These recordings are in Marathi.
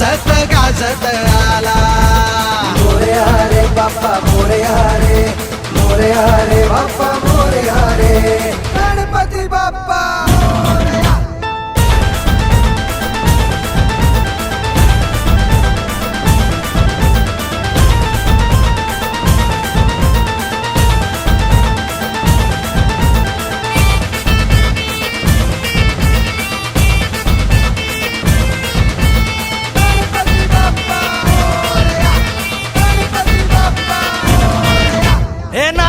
गाजत गाजत आला.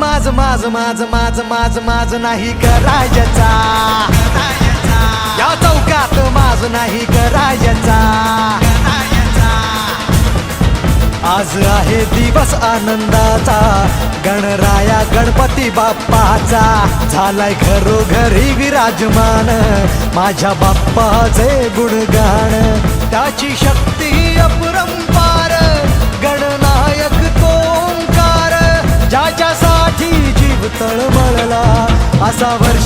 माझ माझ माझ माझ माझ माझ नाही करायचा. या चौकात माझ नाही करायचा. आज आहे दिवस आनंदाचा गणराया गणपती बाप्पाचा. झालाय घरोघरी विराजमान माझ्या बाप्पाचे गुणगान. त्याची शक्ती अपरंपार ज्याच्यासाठी